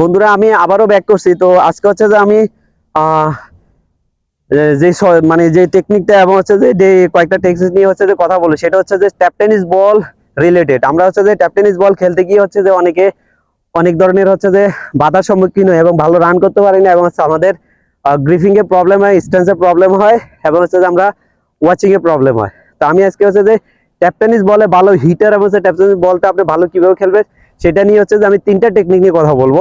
বন্ধুরা, আমি আবারও ব্যাক করছি। তো আজকে হচ্ছে যে আমি যে মানে যে টেকনিকটা এবং হচ্ছে যে কয়েকটা টেকনিক নিয়ে হচ্ছে যে কথা বলি, সেটা হচ্ছে যে ট্যাপ টেনিস বল রিলেটেড আমরা হচ্ছে যে ট্যাপ টেনিস বল খেলতে গিয়ে হচ্ছে যে অনেকে, অনেক ধরনের হচ্ছে যে বাধার সম্মুখীন হয় এবং ভালো রান করতে পারি না এবং হচ্ছে আমাদের গ্রিফিং এর প্রবলেম হয় স্ট্যান্সের প্রবলেম হয় এবং হচ্ছে যে আমরা ওয়াচিং এর প্রবলেম হয়। তো আমি আজকে হচ্ছে যে ট্যাপ টেনিস বলে ভালো হিটার এবং হচ্ছে ট্যাপ টেনিস বলটা আপনি ভালো কীভাবে খেলবেন সেটা নিয়ে হচ্ছে যে আমি তিনটা টেকনিক নিয়ে কথা বলব।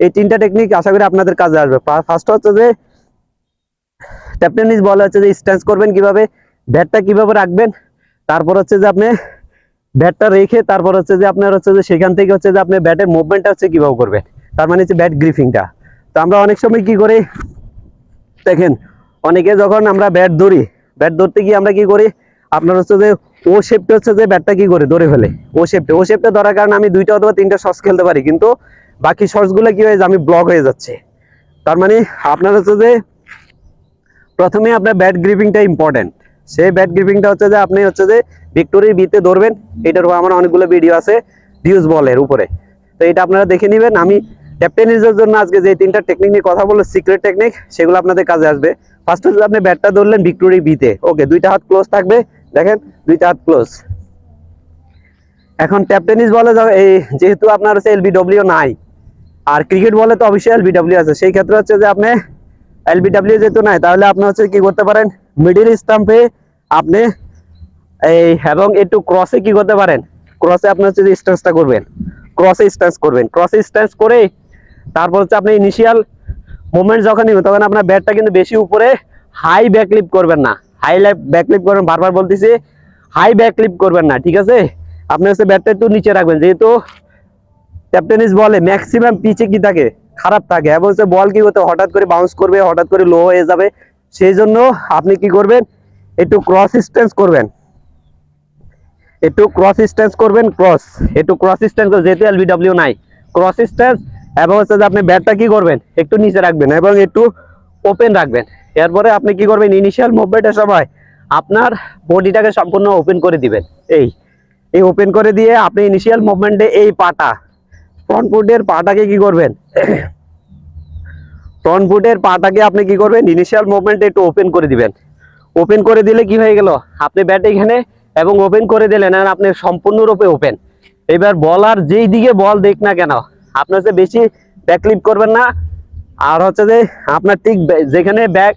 এই তিনটা টেকনিক আশা করি আপনাদের কাজে আসবে। ফার্স্ট হচ্ছে যে ট্যাপ টেনিস বল হচ্ছে যে স্ট্যান্স করবেন কীভাবে ব্যাটটা কীভাবে রাখবেন, তারপর হচ্ছে যে আপনি ব্যাটটা রেখে তারপর হচ্ছে যে আপনার হচ্ছে যে সেখান থেকে হচ্ছে যে আপনি ব্যাটের মুভমেন্টটা হচ্ছে কীভাবে করবেন। তার মানে হচ্ছে ব্যাট গ্রিফিংটা তো আমরা অনেক সময় কি করি, দেখেন, অনেকে যখন আমরা ব্যাট ধরি ব্যাট ধরতে গিয়ে আমরা কি করি, আপনার হচ্ছে যে ও শেপটা হচ্ছে যে ব্যাটটা কি করে? ধরে ফেলে। ও শেপটা ও শেপটা ধরার কারণে আমি দুইটা অথবা তিনটা শটস খেলতে পারি। কিন্তু বাকি শটসগুলো কি হয়ে আমি ব্লক হয়ে যাচ্ছে। তার মানে আপনার হচ্ছে যে প্রথমে আপনার ব্যাট গ্রিপিংটা ইম্পর্টেন্ট সেই ব্যাট গ্রিপিংটা হচ্ছে যে আপনি হচ্ছে যে ভিক্টোরির বিতে ধরবেন। এটার উপর আমার অনেকগুলো ভিডিও আছে ডিউজ বলের উপরে। তো এটা আপনারা দেখে নেবেন। আমি ক্যাপ্টেনিজের জন্য আজকে যে তিনটা টেকনিক নিয়ে কথা বলব সিক্রেট টেকনিক সেগুলো আপনাদের কাজে আসবে। ফার্স্ট হচ্ছে আপনি ব্যাটটা ধরলেন ভিক্টোরি বিতে ওকে দুইটা হাত ক্লোজ থাকবে। দেখেন, দুইটা হাত ক্লোজ এখন ট্যাপ টেনিস বলে এই যেহেতু আপনার হচ্ছে এলবিডব্লিউ নাই, আর ক্রিকেট বলে তো অবশ্যই এলবিডব্লিউ আছে। সেই ক্ষেত্রে হচ্ছে যে আপনি এলবিডব্লিউ যেহেতু নাই, তাহলে আপনি হচ্ছে কি করতে পারেন? মিডিল স্টাম্পে আপনি এই, এবং একটু ক্রসে কি করতে পারেন? ক্রসে আপনি হচ্ছে যে স্ট্যান্সটা করবেন। ক্রসে স্ট্যান্স করবেন। ক্রসে স্ট্যান্স করে তারপর হচ্ছে আপনি ইনিশিয়াল মুভমেন্ট যখন নিবেন, তখন আপনার ব্যাটটা কিন্তু বেশি উপরে হাই ব্যাকলিপ করবেন না। হাই লাইফ ব্যাকলিপ করবেন, বারবার বলতেছি হাই ব্যাকলিপ করবেন না, ঠিক আছে? আপনি হচ্ছে ব্যাটটা একটু নিচে রাখবেন, যেহেতু ক্যাপ্টেনিস বলে ম্যাক্সিমাম পিচে কি থাকে? খারাপ থাকে, এবং হচ্ছে বল কি করতে, হঠাৎ করে বাউন্স করবে, হঠাৎ করে লো হয়ে যাবে, সেই জন্য আপনি কি করবেন? একটু ক্রস স্ট্যান্স করবেন। একটু ক্রস স্ট্যান্স করবেন ক্রস একটু ক্রস স্ট্যান্স যেহেতু এলবিডব্লিউ নাই। ক্রস স্ট্যান্স এবং হচ্ছে যে আপনি ব্যাটটা কি করবেন? একটু নিচে রাখবেন, এবং একটু ওপেন রাখবেন। এরপরে আপনি কি করবেন? ইনিশিয়াল মুভমেন্টের সময় আপনার বডিটাকে সম্পূর্ণ ওপেন করে দিবেন। এই এই ওপেন করে দিয়ে আপনি ইনিশিয়াল মুভমেন্টে এই পাটা ফ্রন্ট ফুটের পাটাকে কি করবেন? ফ্রন্ট ফুটের পাটাকে আপনি কি করবেন? ইনিশিয়াল মুভমেন্টে একটু ওপেন করে দিবেন। ওপেন করে দিলে কি হয়ে গেল? আপনি ব্যাট এখানে এবং ওপেন করে দিলেন আর আপনি সম্পূর্ণরূপে ওপেন এবার বলার যেই দিকে বল দেখ না কেন, আপনার বেশি ব্যাকলিপ করবেন না। আর হচ্ছে যে আপনার ঠিক যেখানে ব্যাক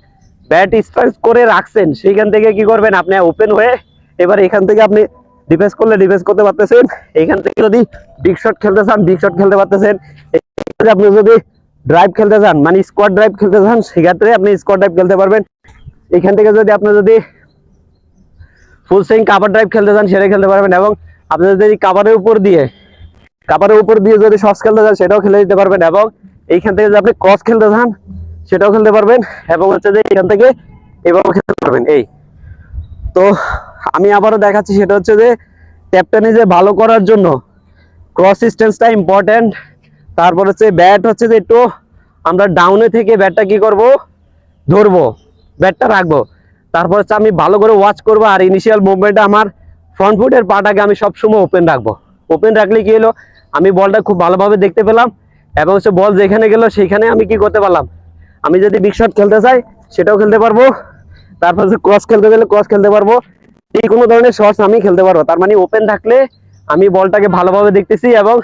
ব্যাট স্ট্রাইক করে রাখছেন, সেইখান থেকে কি করবেন? আপনি ওপেন হয়ে এবার এখান থেকে আপনি ডিফেন্স করলে ডিফেন্স করতে পারতেছেন। এখান থেকে যদি বিগ শট খেলতে চান বিগ শট খেলতে পারতেছেন। আপনি যদি ড্রাইভ খেলতে চান মানে স্কোয়াড ড্রাইভ খেলতে চান, সেক্ষেত্রে আপনি স্কোয়াড ড্রাইভ খেলতে পারবেন। এখান থেকে যদি আপনি যদি ফুল সুইং কাভার ড্রাইভ খেলতে চান, সেটা খেলতে পারবেন এবং আপনি যদি কাভারের উপর দিয়ে কাভারের উপর দিয়ে যদি শর্টস খেলতে চান, সেটাও খেলে দিতে পারবেন এবং এইখান থেকে যদি আপনি ক্রস খেলতে চান সেটাও খেলতে পারবেন এবং হচ্ছে যে এখান থেকে এভাবে খেলতে পারবেন। এই। তো আমি আবারও দেখাচ্ছি, সেটা হচ্ছে যে ট্যাপ টেনিসে ভালো করার জন্য ক্রস ডিস্টেন্সটা ইম্পর্ট্যান্ট তারপর হচ্ছে ব্যাট হচ্ছে যে একটু আমরা ডাউনে থেকে ব্যাটটা কি করব? ধরবো ব্যাটটা রাখব। তারপর হচ্ছে আমি ভালো করে ওয়াচ করব আর ইনিশিয়াল মুভমেন্টে আমার ফ্রন্ট ফুটের পাটাকে আমি সবসময় ওপেন রাখব। ওপেন রাখলে কি হলো? আমি বলটা খুব ভালোভাবে দেখতে পেলাম। এবং হচ্ছে বল যেখানে গেল, সেখানে আমি কি করতে পারলাম? আমি যদি বিগ শট খেলতে চাই, সেটাও খেলতে পারব। তারপর হচ্ছে ক্রস খেলতে গেলে ক্রস খেলতে পারব। এই কোনো ধরনের শর্টস আমি খেলতে পারব। তার মানে ওপেন থাকলে আমি বলটাকে ভালোভাবে দেখতেছি এবং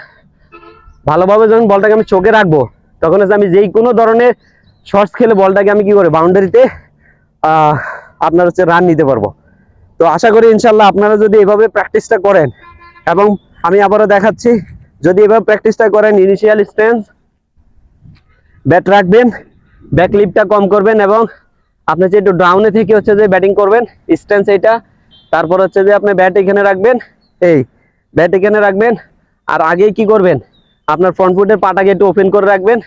ভালোভাবে যখন বলটাকে আমি চোখে রাখব, তখন হচ্ছে আমি যেই কোনো ধরনের শর্টস খেলে বলটাকে আমি কি করে বাউন্ডারিতে আপনার হচ্ছে রান নিতে পারব। তো আশা করি ইনশাল্লাহ আপনারা যদি এভাবে প্র্যাকটিসটা করেন, এবং আমি আবারও দেখাচ্ছি যদি এভাবে প্র্যাকটিসটা করেন ইনিশিয়াল স্ট্রেন্থ ব্যাট রাখবেন ব্যাক লিপটা কম করবেন এবং আপনি যে একটু ডাউনে থেকে হচ্ছে যে ব্যাটিং করবেন স্ট্যান্স এইটা, তারপর হচ্ছে যে আপনি ব্যাট এখানে রাখবেন, এই ব্যাট এখানে রাখবেন, আর আগে কি করবেন, আপনার ফ্রন্ট ফুটের পাটাকে একটু ওপেন করে রাখবেন,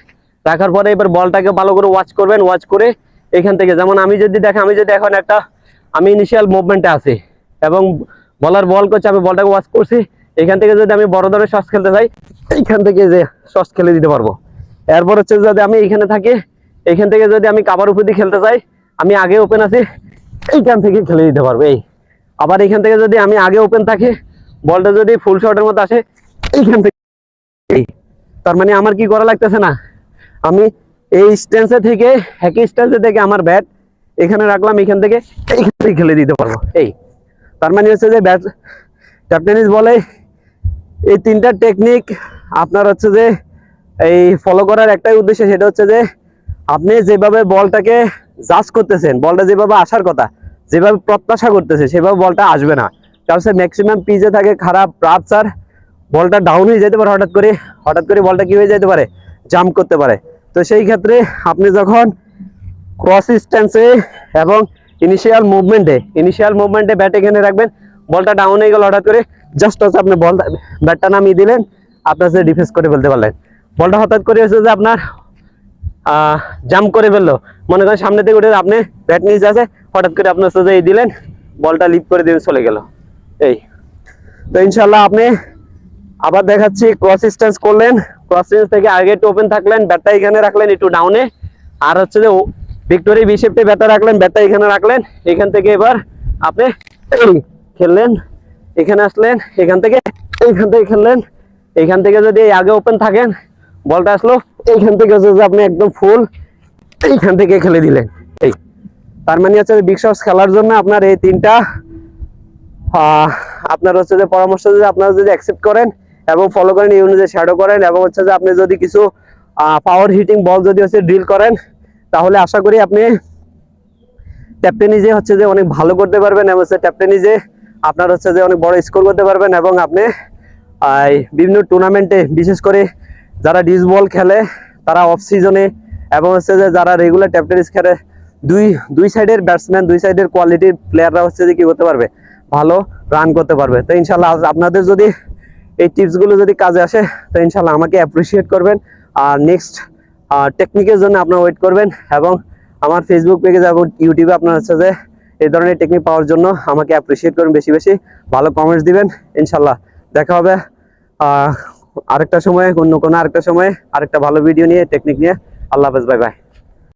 রাখার পরে এবার বলটাকে ভালো করে ওয়াচ করবেন ওয়াচ করে এখান থেকে, যেমন আমি যদি দেখেন, আমি যদি এখন একটা, আমি ইনিশিয়াল মুভমেন্টে আছি এবং বলার বল করছে, আমি বলটাকে ওয়াচ করছি এখান থেকে যদি আমি বড় ধরনের শস খেলতে চাই এইখান থেকে যে শস খেলে দিতে পারব। এরপর হচ্ছে যদি আমি এখানে থাকি এখান থেকে যদি আমি কাবার উপর দিয়ে খেলতে চাই আমি আগে ওপেন আছি, এইখান থেকে খেলে দিতে পারব, এই। আবার এখান থেকে যদি আমি আগে ওপেন থাকি, বলটা যদি ফুল শটের মতো আসে, এইখান থেকে, এই। তার মানে আমার কি করা লাগতেছে না? আমি এই স্ট্যান্সে থেকে, একই স্ট্যান্সে থেকে আমার ব্যাট এখানে রাখলাম এখান থেকে, এইখান থেকে খেলে দিতে পারব, এই। তার মানে হচ্ছে যে ব্যাট ট্যাপ টেনিস বলে এই তিনটা টেকনিক আপনার হচ্ছে যে এই ফলো করার একটাই উদ্দেশ্য সেটা হচ্ছে যে আপনি যেভাবে বলটাকে জাজ করতেছেন, বলটা যেভাবে আসার কথা, যেভাবে প্রত্যাশা করতেছে, সেভাবে বলটা আসবে না। কারণ সে ম্যাক্সিমাম পিজে থাকে খারাপ প্রাপসার বলটা ডাউন হয়ে যেতে পারে হঠাৎ করে হঠাৎ করে বলটা কি হয়ে যেতে পারে? জাম্প করতে পারে। তো সেই ক্ষেত্রে আপনি যখন ক্রস স্ট্যান্সে এবং ইনিশিয়াল মুভমেন্টে ইনিশিয়াল মুভমেন্টে ব্যাট এখানে রাখবেন, বলটা ডাউন হয়ে গেল হঠাৎ করে জাস্ট হচ্ছে আপনি বল ব্যাটটা নামিয়ে দিলেন, আপনার সাথে ডিফেন্স করে ফেলতে পারলেন। বলটা হঠাৎ করে হচ্ছে যে আপনার জাম্প করে ফেলল। মনে করেন সামনে থেকে উঠে আপনি ব্যাট নিচে আছে হঠাৎ করে আপনার সাথে এই দিলেন, বলটা লিপ করে দিয়ে চলে গেল। এই। তো ইনশাল্লাহ আপনি আবার দেখাচ্ছি ক্রস স্ট্যান্স করলেন ক্রস স্ট্যান্স থেকে আগে একটু ওপেন থাকলেন ব্যাটটা এখানে রাখলেন একটু ডাউনে আর হচ্ছে যে ভিক্টোরি বি শেপটে ব্যাটটা রাখলেন ব্যাটটা এখানে রাখলেন। এখান থেকে এবার আপনি খেললেন। এখানে আসলেন, এখান থেকে, এইখান থেকে খেললেন। এইখান থেকে যদি আগে ওপেন থাকেন, বলটা আসলো, এইখান থেকে হচ্ছে যে আপনি একদম ফুল এইখান থেকে খেলে দিলেন। এই, তার মানে হচ্ছে বিগ শটস খেলার জন্য আপনার এই তিনটা আপনার হচ্ছে যে পরামর্শ যদি আপনারা যদি অ্যাকসেপ্ট করেন এবং ফলো করেন, এই অনুযায়ী শ্যাডো করেন এবং হচ্ছে যে আপনি যদি কিছু পাওয়ার হিটিং বল যদি হচ্ছে ড্রিল করেন, তাহলে আশা করি আপনি ট্যাপ টেনিসে হচ্ছে যে অনেক ভালো করতে পারবেন এবং হচ্ছে ট্যাপ টেনিসে আপনার হচ্ছে যে অনেক বড় স্কোর করতে পারবেন এবং আপনি বিভিন্ন টুর্নামেন্টে বিশেষ করে যারা ডিস বল খেলে, তারা অফ সিজনে এবং হচ্ছে যে যারা রেগুলার ট্যাপ টেনিস খেলে, দুই দুই সাইডের ব্যাটসম্যান দুই সাইডের কোয়ালিটির প্লেয়াররা হচ্ছে যে কী করতে পারবে? ভালো রান করতে পারবে। তো ইনশাল্লাহ আপনাদের যদি এই টিপসগুলো যদি কাজে আসে, তো ইনশাল্লাহ আমাকে অ্যাপ্রিসিয়েট করবেন। আর নেক্সট টেকনিকের জন্য আপনারা ওয়েট করবেন এবং আমার ফেসবুক পেজে এবং ইউটিউবে আপনার হচ্ছে যে এই ধরনের টেকনিক পাওয়ার জন্য আমাকে অ্যাপ্রিসিয়েট করুন বেশি বেশি। ভালো কমেন্টস দিবেন, ইনশাল্লাহ। দেখা হবে আরেকটা সময়ে, অন্য কোনো আরেকটা সময়ে, আরেকটা ভালো ভিডিও নিয়ে টেকনিক নিয়ে। আল্লাহ হাফেজ বাই বাই